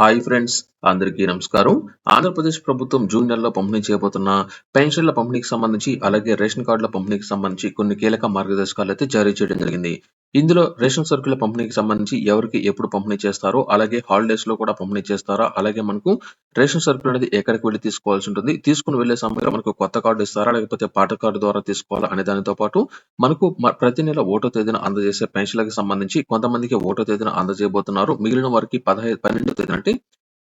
Hi friends అందరికీ నమస్కారం. ఆంధ్రప్రదేశ్ ప్రభుత్వం జూన్ నెలలో పంపిణీ చేయబోతున్న పెన్షన్ల పంపిణీకి సంబంధించి అలాగే రేషన్ కార్డుల పంపిణీకి సంబంధించి కొన్ని కీలక మార్గదర్శకాలు అయితే జారీ చేయడం జరిగింది. ఇందులో రేషన్ సరుకుల పంపిణీకి సంబంధించి ఎవరికి ఎప్పుడు పంపిణీ చేస్తారో అలాగే హాలిడేస్లో కూడా పంపిణీ చేస్తారా అలాగే మనకు రేషన్ సరుకులు అనేది ఎక్కడికి వెళ్ళి తీసుకోవాల్సి ఉంటుంది తీసుకుని వెళ్ళే సమయంలో మనకు కొత్త కార్డు ఇస్తారా లేకపోతే పాత కార్డు ద్వారా తీసుకోవాలా అనే దానితో పాటు మనకు ప్రతి నెల ఓటో తేదీన అందజేసే పెన్షన్లకు సంబంధించి కొంతమందికి ఓటో తేదీన అందజేయబోతున్నారు. మిగిలిన వారికి పదహైదు పన్నెండో లేదు అంటే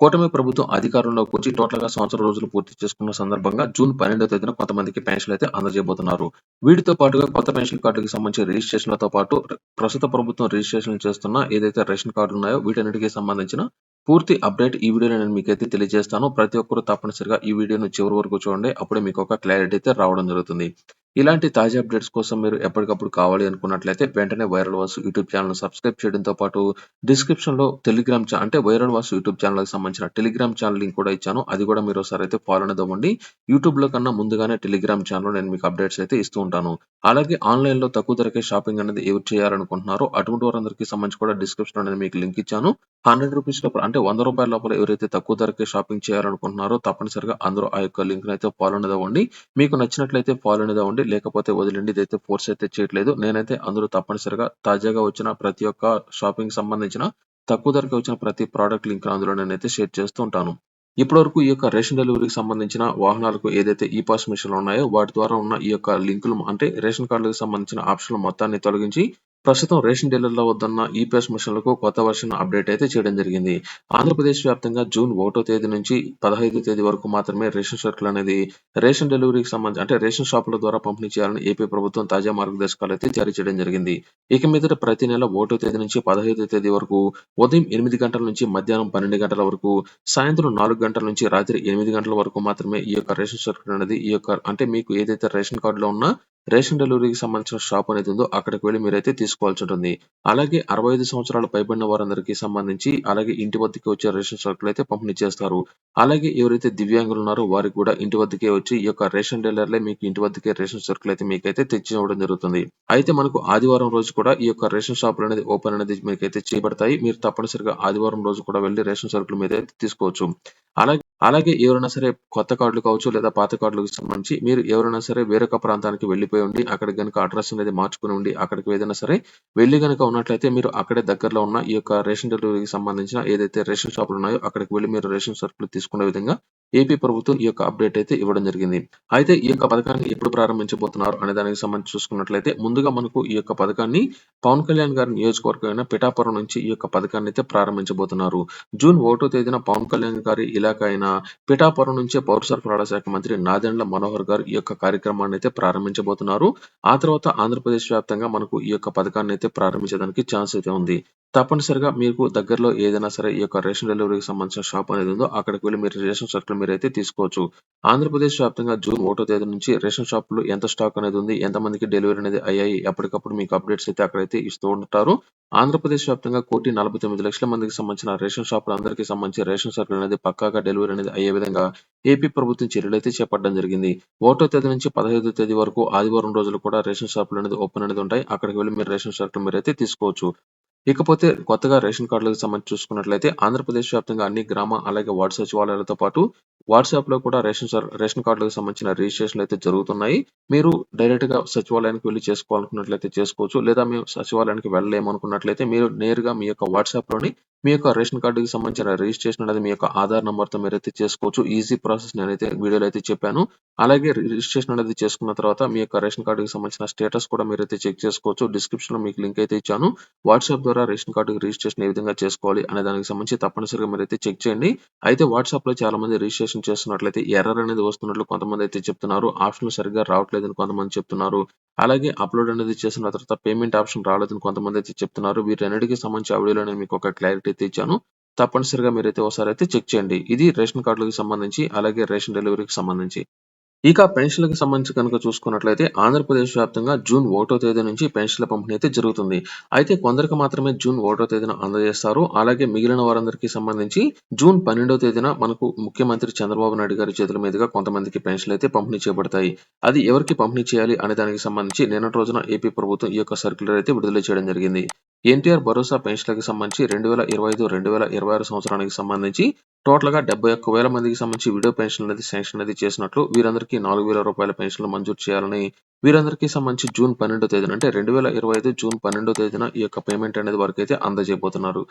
కూటమి ప్రభుత్వం అధికారంలోకి వచ్చి టోటల్గా సంవత్సరం రోజులు పూర్తి చేసుకున్న సందర్భంగా జూన్ పన్నెండో తేదీన కొంతమందికి పెన్షన్లు అయితే అందజేయబోతున్నారు. వీటితో పాటుగా కొత్త పెన్షన్ కార్డుకి సంబంధించిన రిజిస్ట్రేషన్లతో పాటు ప్రస్తుత ప్రభుత్వం రిజిస్ట్రేషన్ చేస్తున్న ఏదైతే రేషన్ కార్డు ఉన్నాయో వీటన్నిటికీ సంబంధించిన పూర్తి అప్డేట్ ఈ వీడియోలో నేను మీకైతే తెలియజేస్తాను. ప్రతి ఒక్కరు తప్పనిసరిగా ఈ వీడియోను చివరి వరకు చూడండి. అప్పుడే మీకు ఒక క్లారిటీ అయితే రావడం జరుగుతుంది. ఇలాంటి తాజా అప్డేట్స్ కోసం మీరు ఎప్పటికప్పుడు కావాలి అనుకున్నట్లయితే వెంటనే viral Vasu YouTube channel subscribe చేయడంతో పాటు డిస్క్రిప్షన్లో టెలిగ్రామ్ ఛానల్ అంటే వైరల్ వాసు యూట్యూబ్ ఛానల్కి సంబంధించిన టెలిగ్రామ్ ఛానల్ లింక్ కూడా ఇచ్చాను. అది కూడా మీరు ఒకసారి అయితే ఫాలో అనేదవ్వండి యూట్యూబ్లో కన్నా ముందుగానే టెలిగ్రామ్ ఛానల్ నేను మీకు అప్డేట్స్ అయితే ఇస్తూ ఉంటాను. అలాగే ఆన్లైన్లో తక్కువ ధరకే షాపింగ్ అనేది ఎవరు చేయాలనుకుంటున్నారో అటువంటి వారందరికీ సంబంధించి కూడా డిస్క్రిప్షన్ అనేది మీకు లింక్ ఇచ్చాను. హండ్రెడ్ రూపీస్ లోపల అంటే వంద రూపాయల లోపల ఎవరైతే తక్కువ ధరకే షాపింగ్ చేయాలనుకుంటున్నారో తప్పనిసరిగా అందరూ ఆ యొక్క లింక్ అయితే ఫాలో అనేదవ్వండి మీకు నచ్చినట్లయితే ఫాలో అనేదవ్వండి అవ్వండి లేకపోతే వదిలేండి ఇదైతే ఫోర్స్ అయితే చేయట్లేదు. నేనైతే అందరూ తప్పనిసరిగా తాజాగా వచ్చిన ప్రతి ఒక్క షాపింగ్ సంబంధించిన తక్కువ ధరకి వచ్చిన ప్రతి ప్రోడక్ట్ లింక్ అందులో నేనైతే షేర్ చేస్తూ ఉంటాను. ఇప్పటివరకు ఈ యొక్క రేషన్ డెలివరీకి సంబంధించిన వాహనాలకు ఏదైతే ఈ పాస్ మిషన్లు ఉన్నాయో వాటి ద్వారా ఉన్న ఈ యొక్క లింకులు అంటే రేషన్ కార్డులకు సంబంధించిన ఆప్షన్లు మొత్తాన్ని తొలగించి ప్రస్తుతం రేషన్ డీలర్ల వద్దన్న ఈపీఎస్ మిషన్లకు కొత్త వర్షన్ అప్డేట్ అయితే చేయడం జరిగింది. ఆంధ్రప్రదేశ్ వ్యాప్తంగా జూన్ ఒకటో తేదీ నుంచి పదహైదో తేదీ వరకు మాత్రమే రేషన్ సరుకులు అనేది రేషన్ డెలివరీకి సంబంధించి అంటే రేషన్ షాపుల ద్వారా పంపిణీ చేయాలని ఏపీ ప్రభుత్వం తాజా మార్గదర్శకాలు అయితే జారీ చేయడం జరిగింది. ఇక మీదట ప్రతి నెల ఒకటో తేదీ నుంచి పదహైదో తేదీ వరకు ఉదయం ఎనిమిది గంటల నుంచి మధ్యాహ్నం పన్నెండు గంటల వరకు సాయంత్రం నాలుగు గంటల నుంచి రాత్రి ఎనిమిది గంటల వరకు మాత్రమే ఈ యొక్క రేషన్ సరుకులు అనేది ఈ యొక్క అంటే మీకు ఏదైతే రేషన్ కార్డులో ఉన్న రేషన్ డెలివరీకి సంబంధించిన షాప్ అనేది ఉందో అక్కడికి వెళ్ళి మీరైతే తీసుకోవాల్సి ఉంటుంది. అలాగే అరవై ఐదు సంవత్సరాలు పైబడిన వారందరికీ సంబంధించి అలాగే ఇంటి వద్దకి వచ్చే రేషన్ సరుకులు అయితే పంపిణీ చేస్తారు. అలాగే ఎవరైతే దివ్యాంగులు ఉన్నారో వారికి కూడా ఇంటి వద్దకే వచ్చి ఈ యొక్క రేషన్ డీలర్లే మీకు ఇంటి వద్దకే రేషన్ సరుకులు అయితే మీకైతే తెచ్చి ఇవ్వడం జరుగుతుంది. అయితే మనకు ఆదివారం రోజు కూడా ఈ యొక్క రేషన్ షాపులు అనేది ఓపెన్ అనేది మీకైతే చేయబడతాయి మీరు తప్పనిసరిగా ఆదివారం రోజు కూడా వెళ్ళి రేషన్ సరుకులు మీద తీసుకోవచ్చు. అలాగే అలాగే ఎవరైనా సరే కొత్త కార్డులు కావచ్చు లేదా పాత కార్డులకు సంబంధించి మీరు ఎవరైనా సరే వేరొక ప్రాంతానికి వెళ్ళిపోయి ఉండి అక్కడ గనుక అడ్రస్ అనేది మార్చుకుని ఉండి అక్కడికి ఏదైనా సరే వెళ్ళి గనుక ఉన్నట్లయితే మీరు అక్కడే దగ్గరలో ఉన్న ఈ యొక్క రేషన్ డెలివరీకి సంబంధించిన ఏదైతే రేషన్ షాపులు ఉన్నాయో అక్కడికి వెళ్ళి మీరు రేషన్ సరుకులు తీసుకునే విధంగా ఏపీ ప్రభుత్వం ఈ యొక్క అప్డేట్ అయితే ఇవ్వడం జరిగింది. అయితే ఈ యొక్క పథకాన్ని ఎప్పుడు ప్రారంభించబోతున్నారు అనే దానికి సంబంధించి చూసుకున్నట్లయితే ముందుగా మనకు ఈ యొక్క పథకాన్ని పవన్ కళ్యాణ్ గారి నియోజకవర్గం అయిన పిఠాపురం నుంచి ఈ యొక్క పథకాన్ని అయితే ప్రారంభించబోతున్నారు. జూన్ ఒకటో తేదీన పవన్ కళ్యాణ్ గారి ఇలాఖ అయిన పిఠాపురం నుంచే పౌర సరఫరాల శాఖ మంత్రి నాదెండ్ల మనోహర్ గారు ఈ యొక్క కార్యక్రమాన్ని అయితే ప్రారంభించబోతున్నారు. ఆ తర్వాత ఆంధ్రప్రదేశ్ వ్యాప్తంగా మనకు ఈ యొక్క పథకాన్ని అయితే ప్రారంభించడానికి ఛాన్స్ అయితే ఉంది. తప్పనిసరిగా మీకు దగ్గరలో ఏదైనా సరే ఈ యొక్క రేషన్ డెలివరీకి సంబంధించిన షాప్ అనేది ఉందో అక్కడికి వెళ్ళి మీరు రేషన్ సర్కిల్ మీరు అయితే తీసుకోవచ్చు. ఆంధ్రప్రదేశ్ వ్యాప్తంగా జూన్ ఒకటో తేదీ నుంచి రేషన్ షాపులు ఎంత స్టాక్ అనేది ఉంది ఎంత మందికి డెలివరీ అనేది అయ్యాయి ఎప్పటికప్పుడు మీకు అప్డేట్స్ అయితే అక్కడైతే ఇస్తూ ఉంటారు. ఆంధ్రప్రదేశ్ వ్యాప్తంగా కోటి నలభై తొమ్మిది లక్షల మందికి సంబంధించిన రేషన్ షాపులు అందరికీ సంబంధించి రేషన్ సరుకులు అనేది పక్కాగా డెలివరీ అనేది అయ్యే విధంగా ఏపీ ప్రభుత్వం చర్యలు అయితే చేపట్టడం జరిగింది. ఒకటో తేదీ నుంచి పదహైదో తేదీ వరకు ఆదివారం రోజులు కూడా రేషన్ షాపులు అనేది ఓపెన్ అనేది ఉంటాయి. అక్కడికి వెళ్ళి మీరు రేషన్ షాపులు మీరు అయితే తీసుకోవచ్చు. ఇకపోతే కొత్తగా రేషన్ కార్డులకు సంబంధించి చూసుకున్నట్లయితే ఆంధ్రప్రదేశ్ వ్యాప్తంగా అన్ని గ్రామ అలాగే వార్డు సచివాలయాలతో పాటు వాట్సాప్లో కూడా రేషన్ సర్- రేషన్ కార్డులకు సంబంధించిన రిజిస్ట్రేషన్ అయితే జరుగుతున్నాయి. మీరు డైరెక్ట్గా సచివాలయానికి వెళ్ళి చేసుకోవాలనుకున్నట్లయితే చేసుకోవచ్చు. లేదా మేము సచివాలయానికి వెళ్ళలేమనుకున్నట్లయితే మీరు నేరుగా మీ యొక్క వాట్సాప్లోని మీ యొక్క రేషన్ కార్డుకి సంబంధించిన రిజిస్ట్రేషన్ అనేది మీ యొక్క ఆధార్ నంబర్తో మీరైతే చేసుకోవచ్చు. ఈజీ ప్రాసెస్ నేనైతే వీడియోలో అయితే చెప్పాను. అలాగే రిజిస్ట్రేషన్ అనేది చేసుకున్న తర్వాత మీ యొక్క రేషన్ కార్డుకి సంబంధించిన స్టేటస్ కూడా మీరైతే చెక్ చేసుకోవచ్చు. డిస్క్రిప్షన్లో మీకు లింక్ అయితే ఇచ్చాను. వాట్సాప్ ద్వారా రేషన్ కార్డుకి రిజిస్ట్రేషన్ ఏ విధంగా చేసుకోవాలి అనే దానికి సంబంధించి తప్పనిసరిగా మీరైతే చెక్ చేయండి. అయితే వాట్సాప్లో చాలా మంది చేస్తున్నట్లయితే ఎర్రర్ అనేది వస్తున్నట్లు కొంతమంది అయితే చెప్తున్నారు. ఆప్షన్ సరిగ్గా రావట్లేదని కొంతమంది చెప్తున్నారు. అలాగే అప్లోడ్ అనేది చేసిన తర్వాత పేమెంట్ ఆప్షన్ రాలేదని కొంతమంది అయితే చెప్తున్నారు. వీటన్నిటికీ సంబంధించి ఆ వీడియోలో నేను మీకు ఒక క్లారిటీ అయితే ఇచ్చాను. తప్పనిసరిగా మీరైతే ఒకసారి అయితే చెక్ చేయండి. ఇది రేషన్ కార్డులకు సంబంధించి అలాగే రేషన్ డెలివరీకి సంబంధించి. ఇక పెన్షన్లకు సంబంధించి గనుక చూసుకున్నట్లయితే ఆంధ్రప్రదేశ్ వ్యాప్తంగా జూన్ ఒకటో తేదీ నుంచి పెన్షన్‌ల పంపిణీ అయితే జరుగుతుంది. అయితే కొందరికి మాత్రమే జూన్ ఒకటో తేదీన అందజేస్తారు. అలాగే మిగిలిన వారందరికీ సంబంధించి జూన్ 12 తేదీన మనకు ముఖ్యమంత్రి చంద్రబాబు నాయుడు గారి చేతుల మీదుగా కొంతమందికి పెన్షన్లు అయితే పంపిణీ చేయబడతాయి. అది ఎవరికి పంపిణీ చేయాలి అనే దానికి సంబంధించి నిన్నటి రోజున ఏపీ ప్రభుత్వం ఈ యొక్క సర్క్యులర్ అయితే విడుదల చేయడం జరిగింది. ఎన్టీఆర్ భరోసా పెన్షన్లకు సంబంధించి 2025, 2026 సంవత్సరానికి సంబంధించి టోటల్‌గా 71,000 మందికి సంబంధించి విడో పెన్షన్ అనేది శాంక్షన్ అనేది చేసినట్లు వీరందరికీ రూ. 4,000 పెన్షన్‌లు మంజూరు చేయాలని వీరందరికీ సంబంధించి జూన్ 12 తేదీన అంటే 2025 జూన్ 12 తేదీన ఈ యొక్క పేమెంట్ అనేది వరకు అయితే అందజేయబోతున్నారు.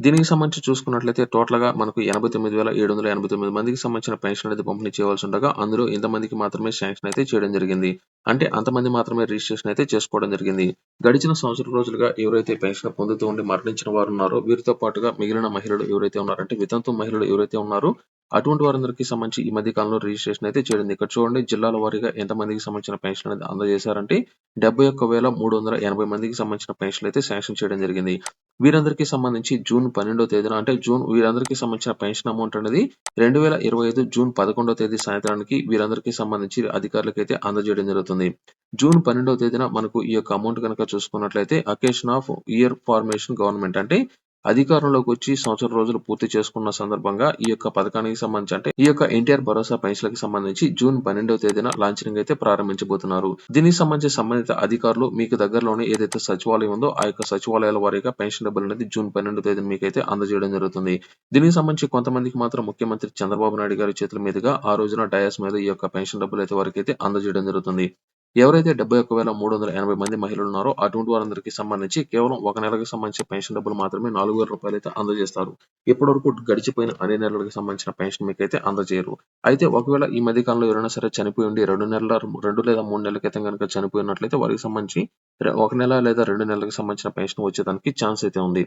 దీనికి సంబంధించి చూసుకున్నట్లయితే టోటల్‌గా మనకు 89,789 మందికి సంబంధించిన పెన్షన్ అనేది పంపిణీ చేయవలసి ఉండగా అందులో ఇంతమందికి మాత్రమే శాంక్షన్ అయితే చేయడం జరిగింది. అంటే అంతమంది మాత్రమే రిజిస్ట్రేషన్ అయితే చేసుకోవడం జరిగింది. గడిచిన సంవత్సరం రోజులుగా ఎవరైతే పెన్షన్ పొందుతూ ఉండి మరణించిన వారు ఉన్నారో వీరితో పాటుగా మిగిలిన మహిళలు ఎవరైతే ఉన్నారంటే వితంతు మహిళలు ఎవరైతే ఉన్నారో అటువంటి వారందరికీ సంబంధించి ఈ మధ్య కాలంలో రిజిస్ట్రేషన్ అయితే చేయడం ఇక్కడ చూడండి జిల్లాల వారీగా ఎంతమందికి సంబంధించిన పెన్షన్ అనేది అందజేశారంటే 71,380 మందికి సంబంధించిన పెన్షన్ అయితే శాంక్షన్ చేయడం జరిగింది. వీరందరికీ సంబంధించి జూన్ 12 తేదీన అంటే జూన్ వీరందరికీ సంబంధించిన పెన్షన్ అమౌంట్ అనేది 2025 జూన్ 11 తేదీ సాయంత్రానికి వీరందరికీ సంబంధించి అధికారులకైతే అందజేయడం జరుగుతుంది. జూన్ 12 తేదీన మనకు ఈ యొక్క అమౌంట్ గనక చూసుకున్నట్లయితే occasion of year formation government అంటే అధికారంలోకి వచ్చి సంవత్సరం రోజులు పూర్తి చేసుకున్న సందర్భంగా ఈ యొక్క పథకానికి సంబంధించి అంటే ఈ యొక్క ఎన్టీఆర్ భరోసా పెన్షన్లకు సంబంధించి జూన్ 12 తేదీన లాంఛనింగ్ అయితే ప్రారంభించబోతున్నారు. దీనికి సంబంధించి సంబంధిత అధికారులు మీకు దగ్గరలోనే ఏదైతే సచివాలయం ఉందో ఆ యొక్క సచివాలయాల వారీగా పెన్షన్ డబ్బులు అనేది జూన్ 12 తేదీన మీకైతే అందజేయడం జరుగుతుంది. దీనికి సంబంధించి కొంతమందికి మాత్రం ముఖ్యమంత్రి చంద్రబాబు నాయుడు గారి చేతుల మీదుగా ఆ రోజున డయాస్ మీద ఈ యొక్క పెన్షన్ డబ్బులు అయితే వారికైతే అందజేయడం జరుగుతుంది. ఎవరైతే 71,380 మంది మహిళలు ఉన్నారో అటువంటి వారందరికీ సంబంధించి కేవలం ఒక నెలకి సంబంధించిన పెన్షన్ డబ్బులు మాత్రమే నాలుగు వేల రూపాయలు అయితే అందజేస్తారు. ఇప్పటివరకు గడిచిపోయిన అన్ని నెలలకు సంబంధించిన పెన్షన్ మీకు అయితే అందజేయరు. అయితే ఒకవేళ ఈ మధ్య కాలంలో ఎవరైనా సరే చనిపోయి ఉండి రెండు నెలల రెండు లేదా మూడు నెలల క్రితం కనుక చనిపోయినట్లయితే వారికి సంబంధించి ఒక నెల లేదా రెండు నెలలకు సంబంధించిన పెన్షన్ వచ్చేదానికి ఛాన్స్ అయితే ఉంది.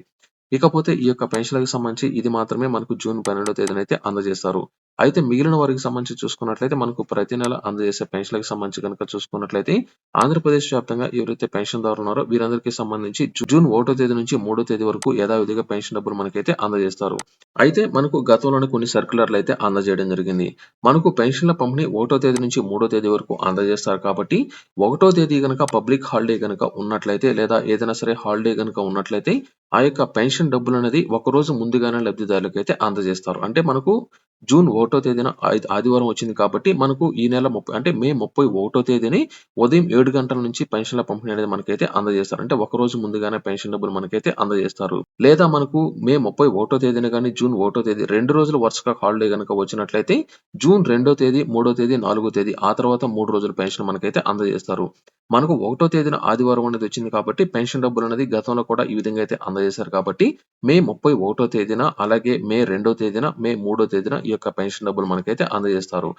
ఇకపోతే ఈ యొక్క పెన్షన్లకు సంబంధించి ఇది మాత్రమే మనకు జూన్ 12 తేదీన అయితే అందజేస్తారు. అయితే మిగిలిన వారికి సంబంధించి చూసుకున్నట్లయితే మనకు ప్రతి నెల అందజేసే పెన్షన్లకు సంబంధించి కనుక చూసుకున్నట్లయితే ఆంధ్రప్రదేశ్ వ్యాప్తంగా ఎవరైతే పెన్షన్‌దారులు ఉన్నారో వీరందరికీ సంబంధించి జూన్ ఒకటో తేదీ నుంచి మూడో తేదీ వరకు యథావిధిగా పెన్షన్ డబ్బులు మనకైతే అందజేస్తారు. అయితే మనకు గతంలోనే కొన్ని సర్క్యులర్‌లు అయితే అందజేయడం జరిగింది. మనకు పెన్షన్‌ల పంపిణీ ఒకటో తేదీ నుంచి మూడో తేదీ వరకు అందజేస్తారు కాబట్టి ఒకటో తేదీ గనక పబ్లిక్ హాలిడే కనుక ఉన్నట్లయితే లేదా ఏదైనా సరే హాలిడే కనుక ఉన్నట్లయితే ఆ యొక్క పెన్షన్ డబ్బులు అనేది ఒక రోజు ముందుగానే లబ్ధిదారులకైతే అందజేస్తారు. అంటే మనకు జూన్ ఒకటో తేదీన ఆదివారం వచ్చింది కాబట్టి మనకు ఈ నెల ముప్పై అంటే మే 31 తేదీని ఉదయం ఏడు గంటల నుంచి పెన్షన్‌ల పంపిణీ అనేది మనకైతే అందజేస్తారు. అంటే ఒక రోజు ముందుగానే పెన్షన్ డబ్బులు మనకైతే అందజేస్తారు. లేదా మనకు మే 31 తేదీన కానీ జూన్ ఒకటో తేదీ రెండు రోజులు వరుసగా హాలిడే గనక వచ్చినట్లయితే జూన్ రెండో తేదీ, మూడో తేదీ, నాలుగో తేదీ ఆ తర్వాత మూడు రోజుల పెన్షన్ మనకైతే అందజేస్తారు. మనకు ఒకటో తేదీన ఆదివారం అనేది వచ్చింది కాబట్టి పెన్షన్ డబ్బులు అనేది గతంలో కూడా ఈ విధంగా అయితే అందజేశారు కాబట్టి మే 31 తేదీన అలాగే మే రెండో తేదీన, మే మూడో తేదీన ఈ యొక్క పెన్షన్ డబ్బులు మనకైతే అందజేస్తారు.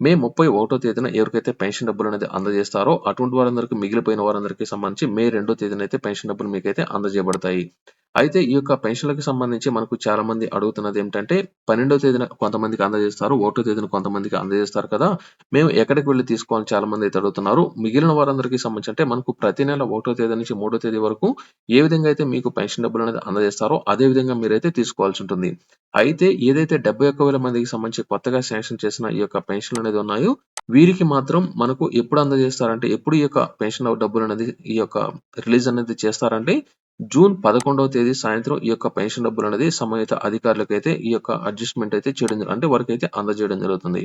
మే 31 తేదీన ఎవరికైతే పెన్షన్ డబ్బులు అనేది అందజేస్తారో అటువంటి వారందరికీ మిగిలిపోయిన వారందరికీ సంబంధించి మే రెండో తేదీన అయితే పెన్షన్ డబ్బులు మీకైతే అందజేయబడతాయి. అయితే ఈ యొక్క పెన్షన్లకు సంబంధించి మనకు చాలా మంది అడుగుతున్నది ఏంటంటే పన్నెండవ తేదీన కొంతమందికి అందజేస్తారు. ఒకటో తేదీన కొంతమందికి అందజేస్తారు కదా! మేము ఎక్కడికి వెళ్ళి తీసుకోవాలని చాలా మంది అయితే అడుగుతున్నారు. మిగిలిన వారందరికీ సంబంధించి అంటే మనకు ప్రతి నెల ఒకటో తేదీ నుంచి మూడో తేదీ వరకు ఏ విధంగా అయితే మీకు పెన్షన్ డబ్బులు అనేది అందజేస్తారో అదే విధంగా మీరైతే తీసుకోవాల్సి ఉంటుంది. అయితే ఏదైతే 71,000 మందికి సంబంధించి కొత్తగా శాంక్షన్ చేసిన ఈ యొక్క పెన్షన్‌లు అనేది ఉన్నాయో వీరికి మాత్రం మనకు ఎప్పుడు అందజేస్తారంటే ఎప్పుడు ఈ యొక్క పెన్షన్ డబ్బులు అనేది ఈ యొక్క రిలీజ్ అనేది చేస్తారంటే జూన్ 11 తేదీ సాయంత్రం ఈ యొక్క పెన్షన్ డబ్బులు అనేది సంబంధిత అధికారులకైతే ఈ యొక్క అడ్జస్ట్‌మెంట్ అయితే చేయడం జరు అంటే అయితే అందజేయడం జరుగుతుంది.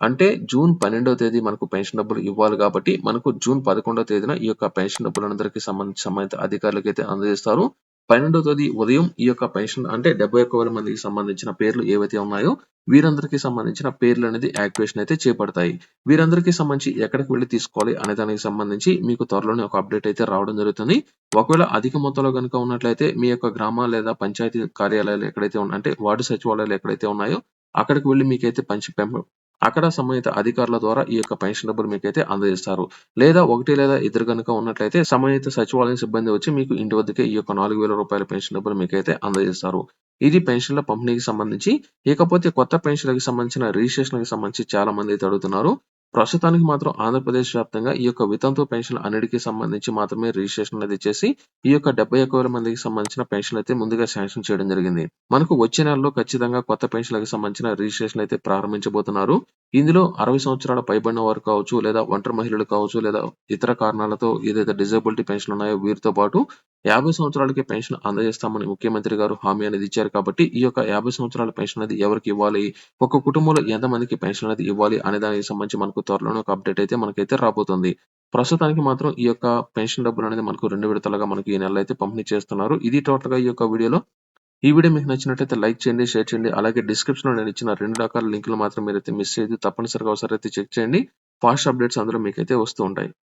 అంటే జూన్ 12 తేదీ మనకు పెన్షన్ డబ్బులు ఇవ్వాలి కాబట్టి మనకు జూన్ 11 తేదీన ఈ యొక్క పెన్షన్ డబ్బులందరికీ సంబంధించి సంబంధిత అధికారులకైతే అందజేస్తారు. 12 తేదీ ఉదయం ఈ యొక్క పెన్షన్ అంటే 71,000 మందికి సంబంధించిన పేర్లు ఏవైతే ఉన్నాయో వీరందరికీ సంబంధించిన పేర్లు అనేది యాక్టివేషన్ అయితే చేపడతాయి. వీరందరికీ సంబంధించి ఎక్కడికి వెళ్ళి తీసుకోవాలి అనే దానికి సంబంధించి మీకు త్వరలోనే ఒక అప్డేట్ అయితే రావడం జరుగుతుంది. ఒకవేళ అధిక మొత్తంలో గనుక ఉన్నట్లయితే మీ యొక్క గ్రామ లేదా పంచాయతీ కార్యాలయాలు ఎక్కడైతే ఉన్న అంటే వార్డు సచివాలయాలు ఎక్కడైతే ఉన్నాయో అక్కడికి వెళ్ళి మీకైతే పంచి అక్కడ సంబంధిత అధికారుల ద్వారా ఈ యొక్క పెన్షన్ డబ్బులు మీకైతే అందజేస్తారు. లేదా ఒకటి లేదా ఇద్దరు కనుక ఉన్నట్లయితే సంబంధిత సచివాలయం సిబ్బంది వచ్చి మీకు ఇంటి వద్దకే ఈ యొక్క నాలుగు వేల రూపాయల పెన్షన్ డబ్బులు మీకైతే అందజేస్తారు. ఇది పెన్షన్‌ల పంపిణీకి సంబంధించి. ఇకపోతే కొత్త పెన్షన్లకు సంబంధించిన రిజిస్ట్రేషన్‌కి సంబంధించి చాలా మంది అయితే అడుగుతున్నారు. ప్రస్తుతానికి మాత్రం ఆంధ్రప్రదేశ్ వ్యాప్తంగా ఈ యొక్క వితంతు పెన్షన్ అన్నిటికి సంబంధించి మాత్రమే రిజిస్ట్రేషన్ అనేది చేసి ఈ యొక్క 71,000 మందికి సంబంధించిన పెన్షన్ అయితే ముందుగా శాంక్షన్ చేయడం జరిగింది. మనకు వచ్చే నెలలో ఖచ్చితంగా కొత్త పెన్షన్లకు సంబంధించిన రిజిస్ట్రేషన్ అయితే ప్రారంభించబోతున్నారు. ఇందులో 60 సంవత్సరాల పైబడిన వారు కావచ్చు, లేదా ఒంటరి మహిళలు కావచ్చు, లేదా ఇతర కారణాలతో ఏదైతే డిజబిలిటీ పెన్షన్లు ఉన్నాయో వీరితో పాటు 50 సంవత్సరాలకే పెన్షన్ అందజేస్తామని ముఖ్యమంత్రి గారు హామీ అనేది ఇచ్చారు కాబట్టి ఈ యొక్క 50 సంవత్సరాల పెన్షన్ అనేది ఎవరికి ఇవ్వాలి? ఒక కుటుంబంలో ఎంతమందికి పెన్షన్ అనేది ఇవ్వాలి? అనే దానికి సంబంధించి మనకు త్వరలోనే ఒక అప్డేట్ అయితే మనకైతే రాబోతుంది. ప్రస్తుతానికి మాత్రం ఈ యొక్క పెన్షన్ డబ్బులు అనేది మనకు రెండు విడతలుగా మనకి ఈ నెల అయితే పంపిణీ చేస్తున్నారు. ఇది టోటల్గా ఈ యొక్క వీడియోలో. ఈ వీడియో మీకు నచ్చినట్లయితే లైక్ చేయండి, షేర్ చేయండి. అలాగే డిస్క్రిప్షన్‌లో నేను ఇచ్చిన రెండు రకాల లింకులు మాత్రం మీరైతే మిస్ చేయదు తప్పనిసరిగా ఒకసారి అయితే చెక్ చేయండి. ఫాస్ట్ అప్డేట్స్ అందులో మీకైతే వస్తూ ఉంటాయి.